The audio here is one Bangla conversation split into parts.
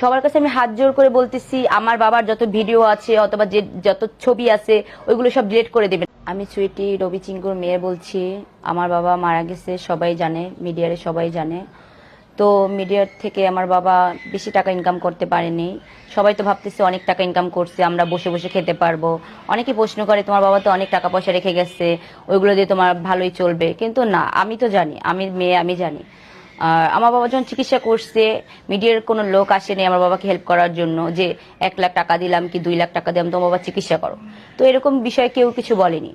সবার কাছে আমি হাত জোর করে বলতেছি, আমার বাবার যত ভিডিও আছে অথবা যে যত ছবি আছে, ওইগুলো সব ডিলিট করে দেবেন। আমি সুইটি, রবি চিঙ্কুর মেয়ে বলছি, আমার বাবা মারা গেছে, সবাই জানে, মিডিয়ারে সবাই জানে। তো মিডিয়ার থেকে আমার বাবা বেশি টাকা ইনকাম করতে পারেনি। সবাই তো ভাবতেছে অনেক টাকা ইনকাম করছে, আমরা বসে বসে খেতে পারব। অনেকে প্রশ্ন করে, তোমার বাবা তো অনেক টাকা পয়সা রেখে গেছে, ওইগুলো দিয়ে তোমার ভালোই চলবে। কিন্তু না, আমি তো জানি, আমি মেয়ে, আমি জানি। আর আমার বাবা যখন চিকিৎসা করছে, মিডিয়ার কোনো লোক আসেনি আমার বাবাকে হেল্প করার জন্য যে এক লাখ টাকা দিলাম কি দুই লাখ টাকা দিলাম, তোমার বাবা চিকিৎসা করো। তো এরকম বিষয়ে কেউ কিছু বলেনি।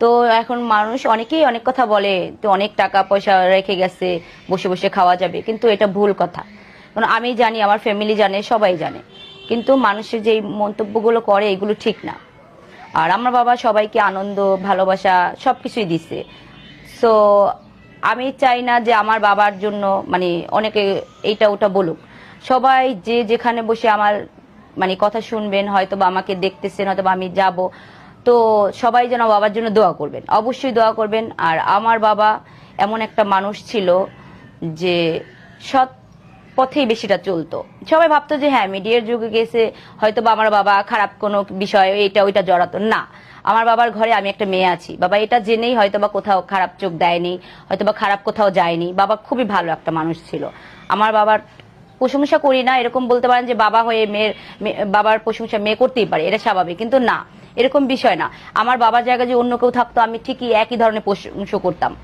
তো এখন মানুষ অনেকেই অনেক কথা বলে, তো অনেক টাকা পয়সা রেখে গেছে, বসে বসে খাওয়া যাবে, কিন্তু এটা ভুল কথা। কারণ আমি জানি, আমার ফ্যামিলি জানে, সবাই জানে। কিন্তু মানুষের যে মন্তব্যগুলো করে, এগুলো ঠিক না। আর আমার বাবা সবাইকে আনন্দ, ভালোবাসা সব কিছুই দিছে। সো আমি চাই না যে আমার বাবার জন্য মানে অনেকে এইটা ওটা বলুক। সবাই যে যেখানে বসে আমার মানে কথা শুনবেন হয়তো বা আমাকে দেখতেছেন হয়তো বা আমি যাব, তো সবাই যেন বাবার জন্য দোয়া করবেন। অবশ্যই দোয়া করবেন। আর আমার বাবা এমন একটা মানুষ ছিল যে সৎ পথেই বেশিটা চলতো। সবাই ভাবতো যে হ্যাঁ মিডিয়ার যুগে গেছে হয়তো বা আমার বাবা খারাপ কোনো বিষয় এটা ওইটা জড়াতো। না, আমার বাবার ঘরে আমি একটা মেয়ে আছি। বাবা এটা জেনেই হয়তো বা কোথাও খারাপ চোখ দেয়নি হয়তো বা খারাপ কোথাও যায়নি। বাবা খুবই ভালো একটা মানুষ ছিল। আমার বাবার প্রশংসা করি না, এরকম বলতে পারেন যে, বাবা হয়ে মেয়ের মেয়ে- বাবার প্রশংসা মেয়ে করতেই পারে, এটা স্বাভাবিক। কিন্তু না, এরকম বিষয় না। আমার বাবার জায়গায় যে অন্য কেউ থাকতো, আমি ঠিকই একই ধরনের প্রশংসা করতাম।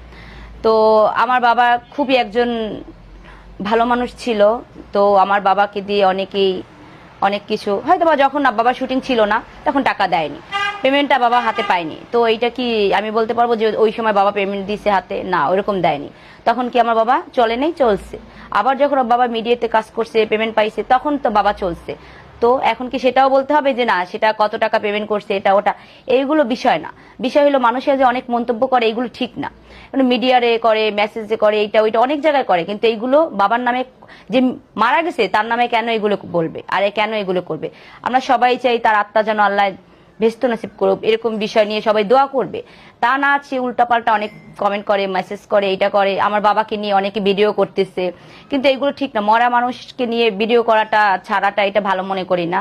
তো আমার বাবা খুবই একজন ভালো মানুষ ছিল, তো আমার বাবাকে দিয়ে অনেকেই অনেক কিছু, হয়তো বা যখন বাবা শুটিং ছিল না, তখন টাকা দেয়নি। পেমেন্টটা বাবা হাতে পায়নি। তো এইটা কি আমি বলতে পারব যে ওই সময় বাবা পেমেন্ট দিছে হাতে? না, ওরকম দেয়নি। তখন কি আমার বাবা চলে নেই? চলছে। আবার যখন বাবা মিডিয়াতে কাজ করছে পেমেন্ট পাইছে, তখন তো বাবা চলছে। তো এখন কি সেটাও বলতে হবে যে না, সেটা কত টাকা পেমেন্ট করছে, এটা ওটা, এইগুলো বিষয় না। বিষয় হলো মানুষের যে অনেক মন্তব্য করে, এইগুলো ঠিক না। মিডিয়ারে করে মেসেজে করে, এইটা ওইটা অনেক জায়গায় করে, কিন্তু এইগুলো বাবার নামে যে মারা গেছে, তার নামে কেন এগুলো বলবে? আরে কেন এগুলো করবে? আমরা সবাই চাই তার আত্মা যেন আল্লাহ ভেস্ত নাসিব করুক, এরকম বিষয় নিয়ে সবাই দোয়া করবে। তা না আছে উল্টাপাল্টা অনেক কমেন্ট করে মেসেজ করে এটা করে, আমার বাবাকে নিয়ে অনেকে ভিডিও করতেছে। কিন্তু এগুলো ঠিক না, মরা মানুষকে নিয়ে ভিডিও করাটা, ছাড়াটা এটা ভালো মনে করি না।